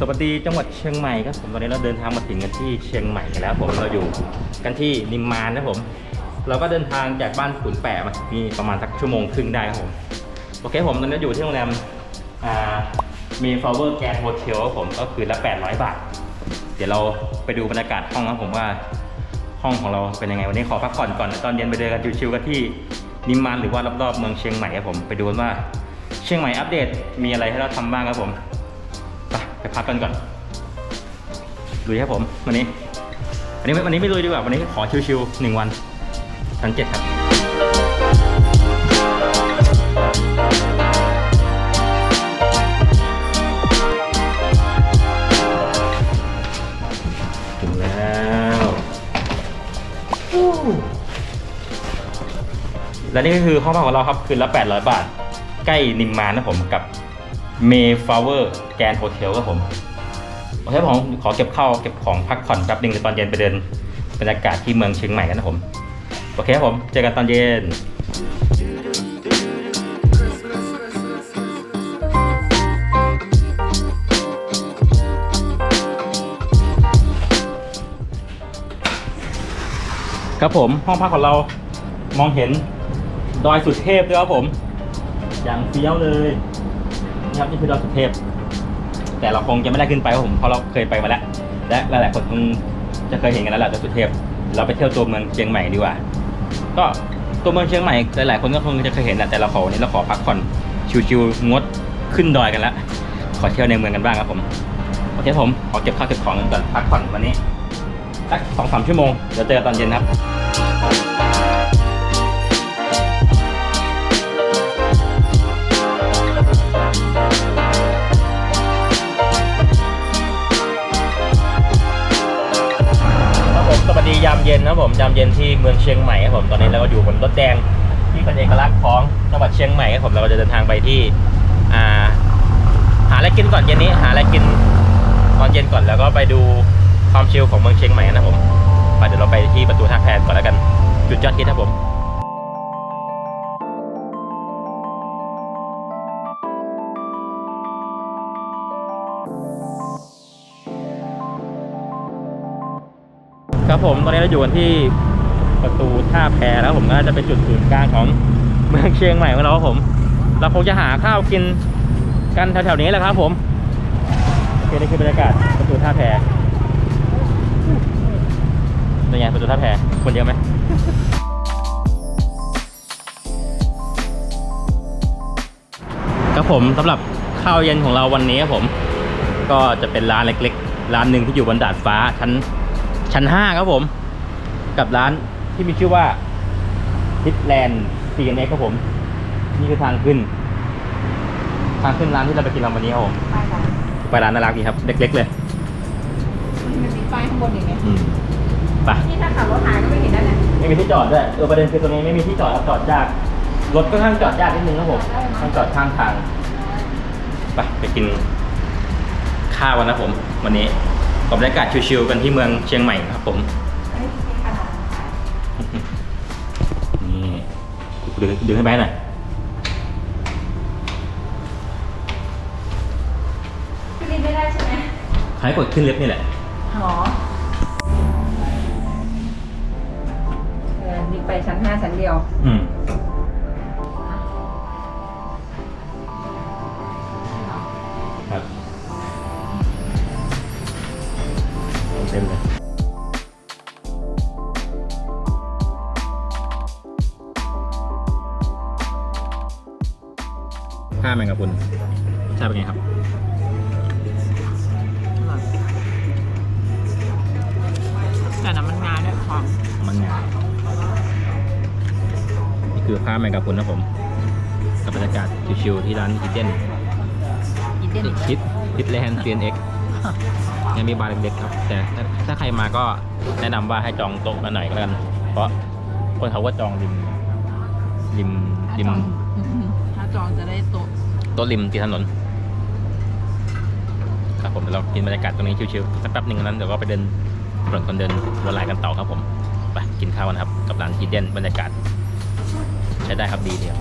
สวัสดีจังหวัดเชียงใหม่ครับผมตอนนี้เราเดินทางมาถึงกันที่เชียงใหม่กันแล้วผมเราอยู่กันที่นิมมานนะผม เราก็เดินทางจากบ้านขุนแปะมามีประมาณสักชั่วโมงครึ่งได้ครับผมโอเคผมตอนนี้อยู่ที่โรงแรมมีฟลเวอร์แกนโฮเทลครับผมก็คือละ 800 บาท เดี๋ยวเราไปดูบรรยากาศห้องครับผมว่าห้องของเราเป็นยังไงวันนี้ขอพักผ่อนก่อนตอนเย็นไปเดินกันชิวๆกันที่นิมมานหรือว่ารอบๆเมืองเชียงใหม่ครับผมไปดูว่าเชียงใหม่อัปเดตมีอะไรให้เราทำบ้างครับผม พักกันก่อนลุยครับผมวันนี้วันนี้วันนี้ไม่ลุยดีกว่าวันนี้ขอชิวๆหนึ่งวันชั้นเจ็ดครับถึงแล้วและนี่ก็คือห้องพักของเราครับคืนละ800 บาท ใกล้นิมมานนะผมกับ เมฟลาเวอร์แกนโฮเทลครับผมโอเคผมขอเก็บเข้าเก็บของพักผ่อนแป๊บหนึงเดี๋ยวตอนเย็นไปเดินบรรยากาศที่เมืองเชียงใหม่กันนะผม โอเคครับผม เจอกันตอนเย็นครับผมห้องพักของเรามองเห็นดอยสุดเทพด้วยครับผม อย่างเฟี้ยวเลย นะครับนี่คือดอยสุเทพ แต่เราคงจะไม่ได้ขึ้นไปครับผมเพราะเราเคยไปมาแล้ว และหลายๆคนคงจะเคยเห็นกันแล้วแหละดอยสุเทพ เราไปเที่ยวตัวเมืองเชียงใหม่ดีกว่า ก็ตัวเมืองเชียงใหม่หลายๆคนก็คงจะเคยเห็นแหละแต่เราขอวันนี้เราขอพักผ่อนชิวๆงดขึ้นดอยกันละขอเที่ยวในเมืองกันบ้างครับผมโอเคผมขอเก็บข้าวเก็บของกันก่อนพักผ่อนวันนี้สักสองสามชั่วโมงเดี๋ยวเจอกันตอนเย็นครับ ดียามเย็นนะผมยามเย็นที่เมืองเชียงใหม่ครับผมตอนนี้เราก็อยู่บนรถแดงที่เป็นเอกลักษณ์ของจังหวัดเชียงใหม่ครับผมเราก็จะเดินทางไปที่อ่าหาอะไรกินก่อนเย็นนี้หาอะไรกินตอนเย็นก่อนแล้วก็ไปดูความชิลของเมืองเชียงใหม่นะผมไปเดี๋ยวเราไปที่ประตูท่าแพก่อนแล้วกันจุดยอดฮิตครับผม ครับผมตอนนี้เราอยู่กันที่ประตูท่าแพแล้วผมก็จะเป็นจุดศูนย์กลางของเมืองเชียงใหม่ของเราครับผม เราคงจะหาข้าวกินกันแถวๆนี้แหละครับผมโอเคนี่คือบรรยากาศประตูท่าแพเป็นไงประตูท่าแพคนเยอะไหมครับผมสำหรับข้าวเย็นของเราวันนี้ครับผม ก็จะเป็นร้านเล็กๆ ร้านหนึ่งที่อยู่บนดาดฟ้าชั้น ชั้นห้าครับผม กับร้านที่มีชื่อว่าทิปแลนด์ซีเอ็นเครับผม นี่คือทางขึ้น ทางขึ้นร้านที่เราไปกินเราวันนี้ครับผมป้ายร้านไปร้านน่ารักดีครับ เล็ก ๆ เลยมันมีป้ายข้างบนอย่างเงี้ยอืมไปนี่ถ้าขับรถหายก็ไม่เห็นนั่นแหละไม่มีที่จอดด้วยเออประเด็นคือตรงนี้ไม่มีที่จอดครับจอดยากรถก็ข้างจอดยากนิดนึงครับผมต้องจอดข้างทางไปไปกินข้าวกันนะผม วันนี้ กับบรรยากาศชิวๆกันที่เมืองเชียงใหม่ครับผมอันนี้มีขนาดนี่ดึงดึงให้ไปหน่อยขึ้นลิฟต์ไม่ได้ใช่ไหมใช้กดขึ้นลิฟต์นี่แหละหอเออนี่ไปชั้นห้าชั้นเดียว อืม ข้าแมงกะพรุนใช่เป็นไงครับแต่น้ำมันงาด้วยหอมมันงามนี่คือข้าวแมงกะพรุนนะผมกับบรรยากาศชิวๆที่ร้านคิทเด้นกินเด่นคิดคิดแลนด์ CNX ยังมีบาร์เล็กๆครับ แต่ถ้าถ้าใครมาก็แนะนำว่าให้จองโต๊ะมาหน่อยก็แล้วกัน เพราะคนเขาก็จองริมริมริมถ้า จองจะได้โต๊ะโต๊ะริมติดถนน ครับผมเดี๋ยวเรากินบรรยากาศตรงนี้ชิวๆสักแป๊บหนึ่งนั้นเดี๋ยวก็ไปเดินถนนคนเดินวนลายกันต่อครับผม ไปกินข้าวกันครับ กับร้านฮิดเด้นบรรยากาศ ใช้ได้ครับดีเดียว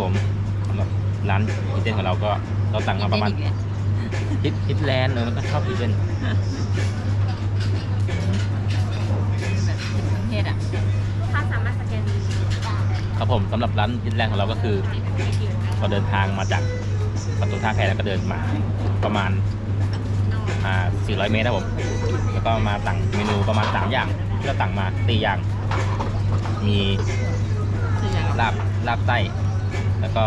ผมสำหรับร้านฮิตเด้นของเราก็เราสั่งมาประมาณฮิตฮิตแลนด์เนอะแล้วก็ชอบฮิตเด้นแบบเครื่องเทศอะถ้าสามารถสแกนดูครับผมสำหรับร้านฮิตแลนด์ของเราก็คือเราเดินทางมาจากประตูท่าแพแล้วก็เดินมาประมาณอ่า400 เมตรครับผม แล้วก็มาสั่งเมนูประมาณ 3 อย่างที่เราสั่งมาตีอย่าง มีคืออย่างลาบลาบไส้ แล้วก็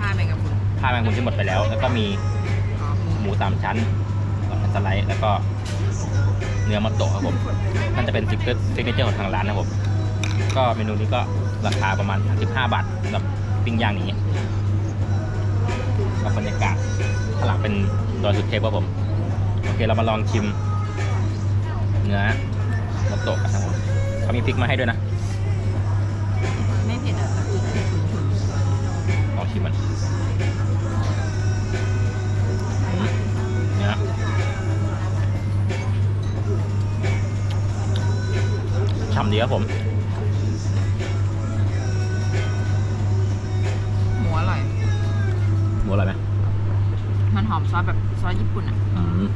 ผ้าแมงกะพรุนผ้าแมงมุมที่หมดไปแล้ว แล้วก็มีอ๋อหมูหมูสามชั้นสไลด์แล้วก็เนื้อมัตโตะครับผมนั่นจะเป็นซิกเกิลซิกเนเจอร์ของทางร้านนะครับผมก็เมนูนี้ก็ราคาประมาณ15บาทสำหรับปิ้งย่างอย่างนี้กับบรรยากาศข้างหลังเป็นดอยสุเทพครับผม โอเคเรามาลองชิม เนื้อมัตโตะกันครับผมเขามีพริกมาให้ด้วยนะ ลองชิมมันอืมเนื้อฉ่ำดีครับผม หมูอร่อย หมูอร่อยไหมมันหอมซอสแบบซอสญี่ปุ่นอะ อืม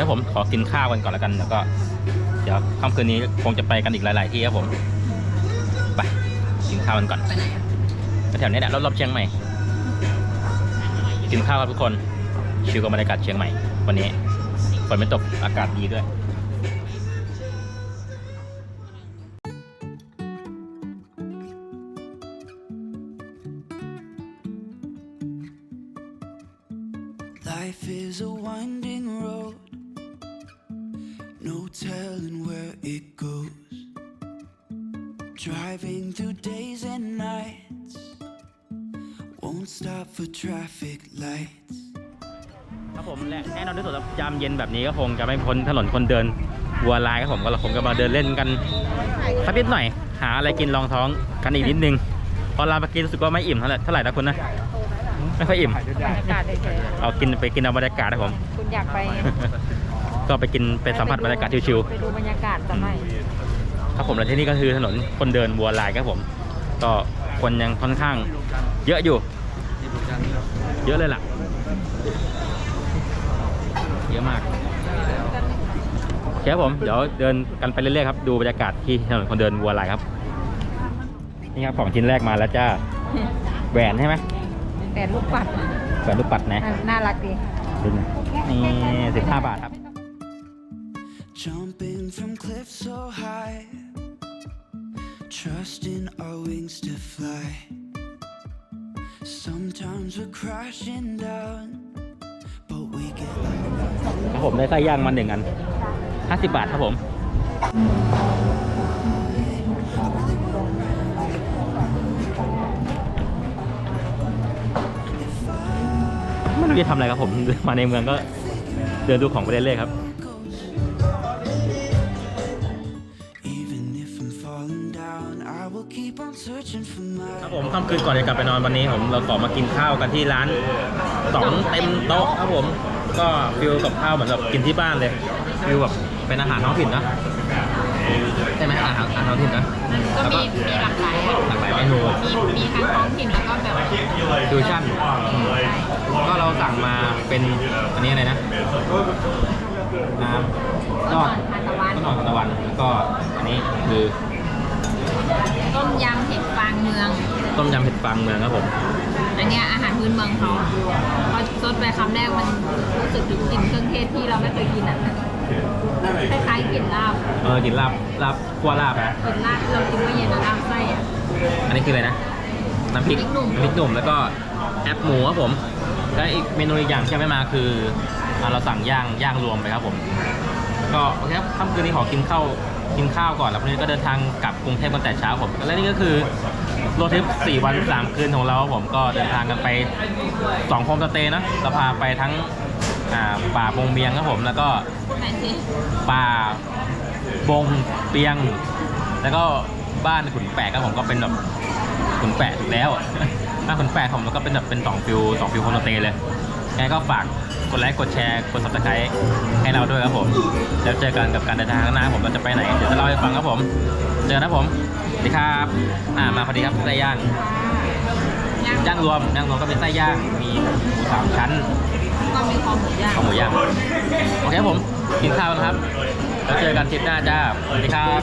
โอเคครับผมขอกินข้าวกันก่อนแล้วกันแล้วก็ เดี๋ยวค่ำคืนนี้คงจะไปกันอีกหลาย ๆ ที่ครับผม ไปกินข้าวกันก่อนไปไหนอะไปแถวนี้แหละรอบๆเชียงใหม่ กินข้าวครับทุกคนชิลกับบรรยากาศเชียงใหม่ วันนี้ฝนไม่ตกอากาศดีด้วย Life is a winding road, no telling where it goes. Driving through days and nights, won't stop for traffic lights. ครับผมและแน่นอนที่สุดครับยามเย็นแบบนี้ก็คงจะไม่พ้นถนนคนเดินวัวลายครับผมก็เราคงจะมาเดินเล่นกันสักนิดหน่อย หาอะไรกินรองท้องกันอีกนิดนึงเพอเราเมื่อกี้รู้สึกว่าไม่อิ่มเท่าไหร่เท่าไหร่นะคุณนะไม่ค่อยอิ่ม บรรยากาศเฉยเอากินไปกินเอาบรรยากาศนะผม ๆคุณอยากไป ก็ไปกินไปสัมผัสบรรยากาศชิวไปดูบรรยากาศสักหน่อยๆครับผมและที่นี่ก็คือถนนคนเดินวัวลายครับผม ก็คนยังค่อนข้าง เยอะอยู่ เยอะเลยล่ะ เยอะมากโอเคครับผมเดี๋ยวเดินกันไปเรื่อยๆครับดูบรรยากาศที่ถนนคนเดินวัวลายครับนี่ครับของชิ้นแรกมาแล้วจ้าแหวนใช่ไหมแต่ลูกปัดแหวนลูกปัดนะ น่ารักดีดูนะนี่สิบห้าบาทครับ Jumping from cliffs so high, trusting our wings to fly. Sometimes we're crashing down, but we get up. ครับผมได้ไส้ย่างมาหนึ่งอันห้าสิบบาทครับผม ไม่รู้จะทำอะไรครับผม มาในเมืองก็เดินดูของไปเรื่อยๆครับ ครับ my ผมค่ำคืนก่อนจะกลับไปนอนวันนี้ผมเราขอมากินข้าวกันที่ร้านสองเต็มโต๊ะครับผมก็ฟิลกับข้าวเหมือนแบบกินที่บ้านเลยฟิลแบบเป็นอาหารท้องถิ่นนะใช่ไหมอาหารอาหารท้องถิ่นนะก็แล้วก็มีมีหลากหลายอะหลากหลายเมนูมีมีทั้งท้องถิ่นแล้วก็แบบฟิวชั่นอืมก็เราสั่งมาเป็นอันนี้อะไรนะน้ำยอดทานตะวันต้นหอมทานตะวันแล้วก็อันนี้คือ ต้มยำเห็ดฟางเมือง ต้มยำเผ็ดฟางเมืองครับผม อันเนี้ยอาหารพื้นเมืองเขาพอซดไปคำแรกมันรู้สึกถึงกลิ่นเครื่องเทศที่เราไม่เคยกินอะคล้ายๆกลิ่นลาบเออกินลาบลาบคั่วลาบนะกลิ่นลาบที่เรากินเมื่อเย็นอะลาบไส้อะอันนี้คืออะไรนะน้ำพริกพริกหนุ่มพริกหนุ่มแล้วก็แอปหมูครับผมและอีกเมนูอีกอย่างที่ยังไม่มาคืออ่าเราสั่งย่างย่างรวมไปครับผม ก็โอเคครับค่ำคืนนี้ขอกินข้าว กินข้าวก่อนแล้วพรุ่งนี้ก็เดินทางกลับกรุงเทพกันแต่เช้าผมและนี่ก็คือรดทริป4วัน3คืนของเราครับผมก็เดินทางกันไป2โฮมสเตย์นะเราพาไปทั้งอ่าป่าบงเบียงครับผมแล้วก็ไหนสิป่าบงเปียง แล้วก็บ้านขุนแปะครับผมก็เป็นแบบขุนแปะถูกแล้ว บ้านขุนแปะผมแล้วก็เป็นแบบเป็นสองฟิวสองฟิวโฮโลเตย์เลย งไงก็ฝากกดไลค์กดแชร์กด subscribe ให้เราด้วยครับผม แล้วเจอกันกับการเดินทางข้างหน้าผมเราจะไปไหน เดี๋ยวจะเล่าให้ฟังครับผม เจอกันนะผมสวัสดีครับอ่ามาพอดีครับไส้ย่างย่างย่างรวมย่างรวมก็เป็นไส้ย่างมีหมูสามชั้นก็มีคอหมูย่างของหมูย่างโอเคครับผมกินข้าวนะครับแล้วเจอกันทริปหน้าจ้าสวัสดีครับ